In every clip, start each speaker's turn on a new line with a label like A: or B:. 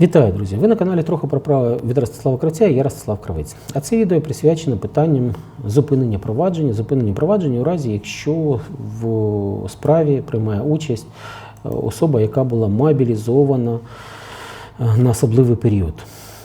A: Вітаю, друзі! Ви на каналі трохи про право від Ростислава Кравця і я Ростислав Кравець. А це відео присвячено питанням зупинення провадження, зупинення провадження у разі, якщо в справі приймає участь е, особа, яка була мобілізована на особливий період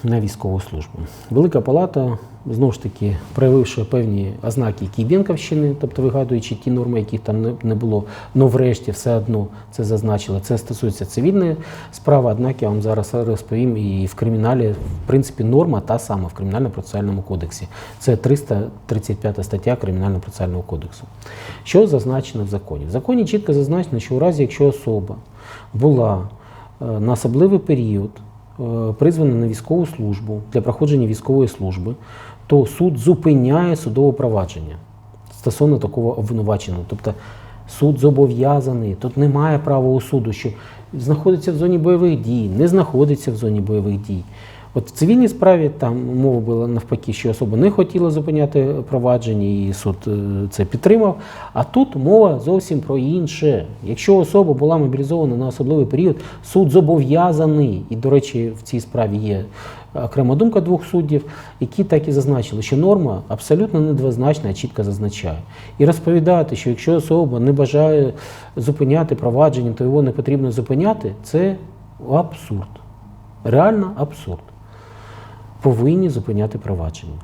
A: на військову службу. Велика палата, знову ж таки, проявивши певні ознаки Кібенковщини, тобто вигадуючи ті норми, яких там не- було, але врешті все одно це зазначило. Це стосується цивільної справи, однак я вам зараз розповім і в криміналі, в принципі, норма та сама в кримінально-процесуальному кодексі. Це 335 стаття Кримінально-процесуального кодексу. Що зазначено в законі? В законі чітко зазначено, що у разі, якщо особа була е, на особливий період е, призвана на військову службу для проходження військової служби, то суд зупиняє судове провадження стосовно такого обвинуваченого. Тобто суд зобов'язаний, тут немає права у суду, що знаходиться в зоні бойових дій, не знаходиться в зоні бойових дій. От в цивільній справі там мова була навпаки, що особа не хотіла зупиняти провадження, і суд е, це підтримав. А тут мова зовсім про інше. Якщо особа була мобілізована на особливий період, суд зобов'язаний, і, до речі, в цій справі є окрема думка двох суддів, які так і зазначили, що норма абсолютно недвозначна, а чітко зазначає. І розповідати, що якщо особа не бажає зупиняти провадження, то його не потрібно зупиняти, це абсурд. Реально абсурд. Повинні зупиняти провадження.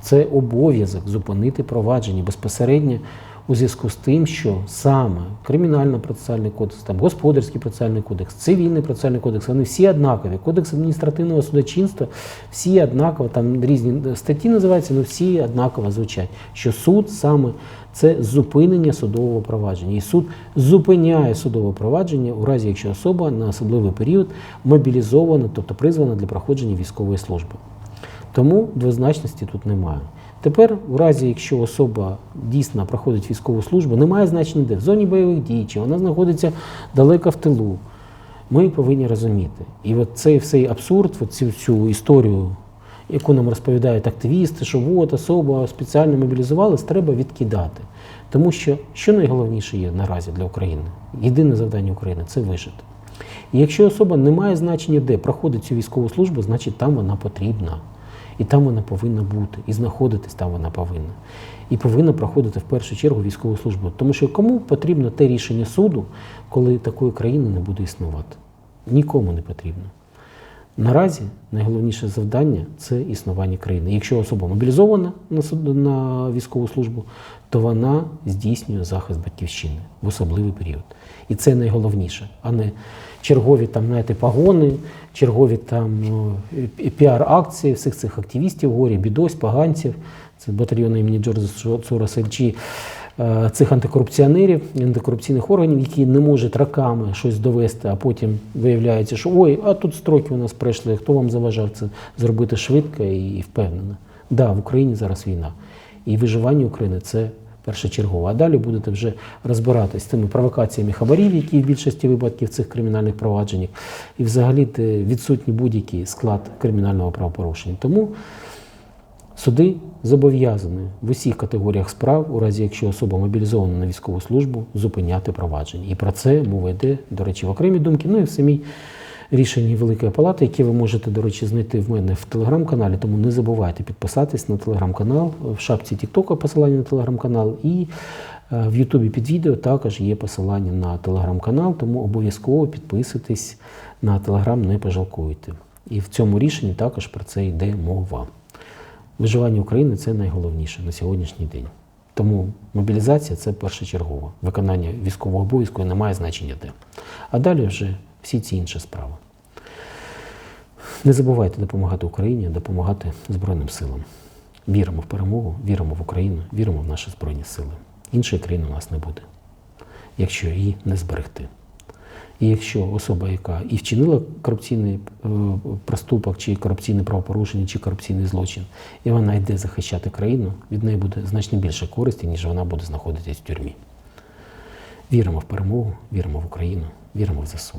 A: Це обов'язок зупинити провадження безпосередньо у зв'язку з тим, що саме кримінально-процесуальний кодекс, там господарський процесуальний кодекс, цивільний процесуальний кодекс, вони всі однакові. Кодекс адміністративного судочинства, всі однаково, там різні статті називаються, але всі однаково звучать. Що суд саме це зупинення судового провадження. І суд зупиняє судове провадження у разі, якщо особа на особливий період мобілізована, тобто призвана для проходження військової служби. Тому двозначності тут немає. Тепер, у разі, якщо особа дійсно проходить військову службу, немає значення де в зоні бойових дій, чи вона знаходиться далеко в тилу. Ми повинні розуміти. І от цей всей абсурд, цю, цю історію, яку нам розповідають активісти, що от особа спеціально мобілізувалась, треба відкидати. Тому що що найголовніше є наразі для України? Єдине завдання України це вижити. І якщо особа не має значення, де проходить цю військову службу, значить там вона потрібна. І там вона повинна бути, і знаходитись там вона повинна. І повинна проходити в першу чергу військову службу. Тому що кому потрібно те рішення суду, коли такої країни не буде існувати? Нікому не потрібно. Наразі найголовніше завдання це існування країни. Якщо особа мобілізована на, на військову службу, то вона здійснює захист батьківщини в особливий період. І це найголовніше, а не чергові там, знаєте, погони, чергові там піар-акції всіх цих активістів, горі, бідось, поганців. Це батальйон імені Джорджа Сороса чи е, цих антикорупціонерів, антикорупційних органів, які не можуть роками щось довести, а потім виявляється, що ой, а тут строки у нас пройшли, хто вам заважав це зробити швидко і впевнено. Да, в Україні зараз війна. І виживання України це першочергово. А далі будете вже розбиратись з тими провокаціями хабарів, які в більшості випадків цих кримінальних провадженнях, і взагалі відсутній будь-який склад кримінального правопорушення. Тому Суди зобов'язані в усіх категоріях справ, у разі якщо особа мобілізована на військову службу, зупиняти провадження. І про це мова йде, до речі, в окремій думці, ну і в самій рішенні Великої Палати, яке ви можете, до речі, знайти в мене в телеграм-каналі. Тому не забувайте підписатись на телеграм-канал, в шапці Тіктока посилання на телеграм-канал, і е, в Ютубі під відео також є посилання на телеграм-канал, тому обов'язково підписуйтесь на телеграм, не пожалкуйте. І в цьому рішенні також про це йде мова. Виживання України це найголовніше на сьогоднішній день. Тому мобілізація це першочергово. Виконання військового обов'язку не має значення де. А далі вже всі ці інші справи. Не забувайте допомагати Україні, допомагати Збройним силам. Віримо в перемогу, віримо в Україну, віримо в наші Збройні сили. Іншої країни у нас не буде, якщо її не зберегти. І якщо особа, яка і вчинила корупційний е, проступок, чи корупційне правопорушення, чи корупційний злочин, і вона йде захищати країну, від неї буде значно більше користі, ніж вона буде знаходитись в тюрмі. Віримо в перемогу, віримо в Україну, віримо в ЗСУ.